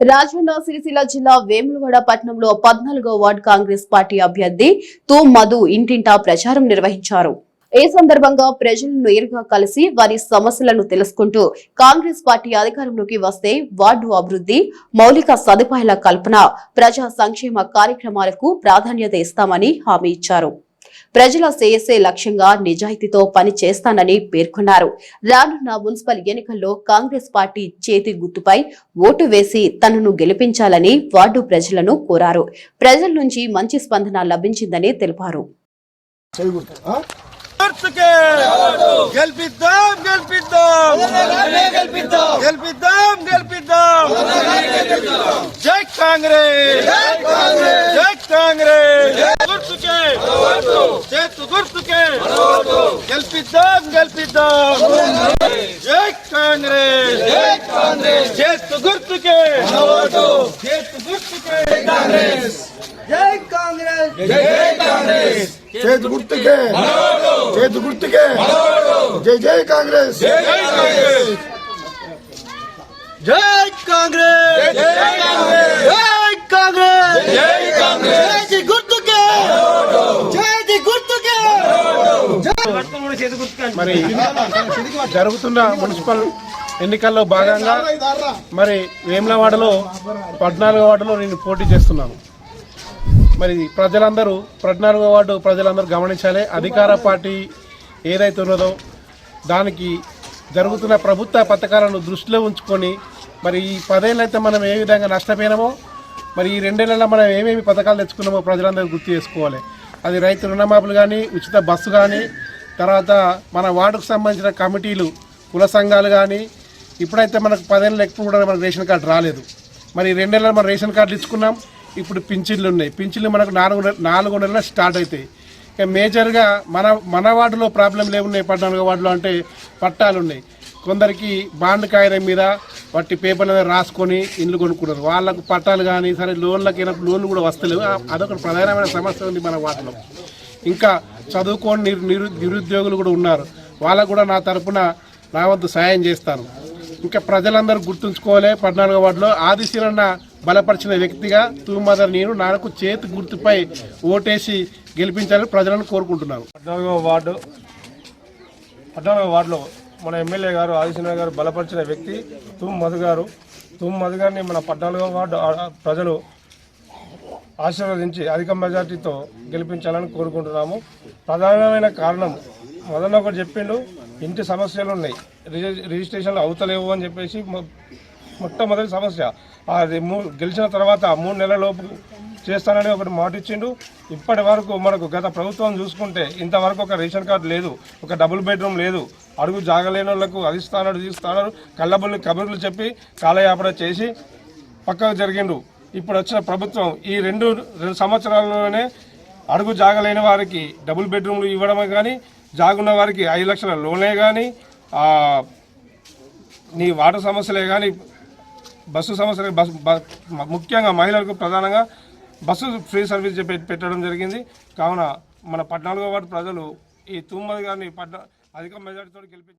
రాజన్న సిరిసిల్ల జిల్లా వేములవాడ పట్టణంలో పద్నాలుగో వార్డు కాంగ్రెస్ పార్టీ అభ్యర్థి తూ మధు ఇంటింటా ప్రచారం నిర్వహించారు. ఈ సందర్భంగా ప్రజలను నేరుగా కలిసి వారి సమస్యలను తెలుసుకుంటూ కాంగ్రెస్ పార్టీ అధికారంలోకి వస్తే వార్డు అభివృద్ధి మౌలిక సదుపాయాల కల్పన ప్రజా సంక్షేమ కార్యక్రమాలకు ప్రాధాన్యత ఇస్తామని హామీ ఇచ్చారు. ప్రజల శ్రేయస్సే లక్ష్యంగా నిజాయితీతో పని చేస్తానని పేర్కొన్నారు. రానున్న మున్సిపల్ ఎన్నికల్లో కాంగ్రెస్ పార్టీ చేతి గుర్తుపై ఓటు వేసి తనను గెలిపించాలని వార్డు ప్రజలను కోరారు. ప్రజల నుంచి మంచి స్పందన లభించిందని తెలిపారు. గుర్తుకే గెలిపిద్దాం గెలిపిద్దాం. గెలిపిద్దాం జై కాంగ్రెస్. జై కాంగ్రెస్. గుర్తుకే చేతు గుర్తుకే గెలిపిద్దాం గెలిపిద్దాం జై కాంగ్రెస్ చేతు గుర్తుకే చేతు గుర్తుకే జై కాంగ్రెస్ జై కాంగ్రెస్ చేతి గుర్తుకే చేతి గుర్తుకే జై జై కాంగ్రెస్ జై కాంగ్రెస్ జై కాంగ్రెస్ మరి జరుగుతున్న మున్సిపల్ ఎన్నికల్లో భాగంగా మరి వేములవాడలో పద్నాలుగో వార్డులో నేను పోటీ చేస్తున్నాను. మరి ప్రజలందరూ పద్నాలుగో వార్డు ప్రజలందరూ గమనించాలి. అధికార పార్టీ ఏదైతే ఉన్నదో దానికి జరుగుతున్న ప్రభుత్వ పథకాలను దృష్టిలో ఉంచుకొని మరి ఈ పదేళ్ళైతే మనం ఏ విధంగా నష్టపోయినామో మరి ఈ రెండేళ్ళలో మనం ఏమేమి పథకాలు తెచ్చుకున్నామో ప్రజలందరూ గుర్తు చేసుకోవాలి. అది రైతు రుణమాపులు కానీ ఉచిత బస్సు కానీ తర్వాత మన వార్డుకు సంబంధించిన కమిటీలు కుల సంఘాలు కానీ ఇప్పుడైతే మనకు పదేళ్ళు ఎక్కువ కూడా మనకు రేషన్ కార్డు రాలేదు. మరి రెండేళ్ళ రెండేళ్ళలో మనం రేషన్ కార్డులు ఇచ్చుకున్నాం ఇప్పుడు పింఛన్లు ఉన్నాయి. పింఛన్లు మనకు నాలుగు నాలుగు నెలల స్టార్ట్ అవుతాయి ఇక మేజర్గా మన మన వార్డులో ప్రాబ్లంలు ఏమున్నాయి? పద్నాలుగో వార్డులో అంటే పట్టాలు ఉన్నాయి. కొందరికి బాండ్ కాయడం మీద వాటి పేపర్ల మీద రాసుకొని ఇండ్లు కొనుక్కున్నారు. వాళ్ళకు పట్టాలు కానీ సరే లోన్లకి అయినప్పుడు లోన్లు కూడా వస్తలేవు. అదొక ప్రధానమైన సమస్య ఉంది మన వాటిలో ఇంకా చదువుకోని నిరు నిరు నిరుద్యోగులు కూడా ఉన్నారు. వాళ్ళకు కూడా నా తరపున నా వంతు సాయం చేస్తాను. ఇంకా ప్రజలందరూ గుర్తుంచుకోవాలి పద్నాలుగో వార్డులో ఆదిశీలన్న బలపరిచిన వ్యక్తిగా తూమదర్ నేను నాకు చేతి గుర్తుపై ఓటేసి గెలిపించాలని ప్రజలను కోరుకుంటున్నాను. పద్నాలుగో వార్డు పద్నాలుగో వార్డులో మన ఎమ్మెల్యే గారు ఆదిశన గారు బలపరిచిన వ్యక్తి తూమ్ మధు గారు. తూమ్ మధు గారిని మన పద్నాలుగో వార్డు ప్రజలు ఆశీర్వదించి అధిక మెజార్టీతో గెలిపించాలని కోరుకుంటున్నాము. ప్రధానమైన కారణం మొదట ఒకటి చెప్పిండు ఇంటి సమస్యలు ఉన్నాయి. రిజి- రిజిస్ట్రేషన్లు అవుతలేవు అని చెప్పేసి మొ- మొట్టమొదటి సమస్య. అది గెలిచిన తర్వాత మూడు నెలల లోపు చేస్తానని ఒకటి మాట ఇచ్చిండు ఇప్పటి వరకు మనకు గత ప్రభుత్వం చూసుకుంటే ఇంతవరకు ఒక రేషన్ కార్డు లేదు ఒక డబుల్ బెడ్రూమ్ లేదు. అడుగు జాగలేని వాళ్ళకు అది ఇస్తానడు ఇది ఇస్తానడు కళ్ళబుల్ని కబుర్లు చెప్పి కాలయాపన చేసి పక్కకు జరిగిండు. ఇప్పుడు వచ్చిన ప్రభుత్వం ఈ రెండు రెండు సంవత్సరాల్లోనే అడుగు జాగలేని వారికి డబుల్ బెడ్రూమ్లు ఇవ్వడమే కానీ జాగున్న వారికి ఐదు లక్షల లోనే కానీ నీ వాటర్ సమస్యలే కానీ బస్సు సమస్యలు బస్ ముఖ్యంగా మహిళలకు ప్రధానంగా బస్సు ఫ్రీ సర్వీస్ పెట్టడం జరిగింది. కావున మన పద్నాలుగో వార్డు ప్రజలు ఈ తుమ్మది గారిని పద్నా అధిక మెజార్టీతో గెలిపి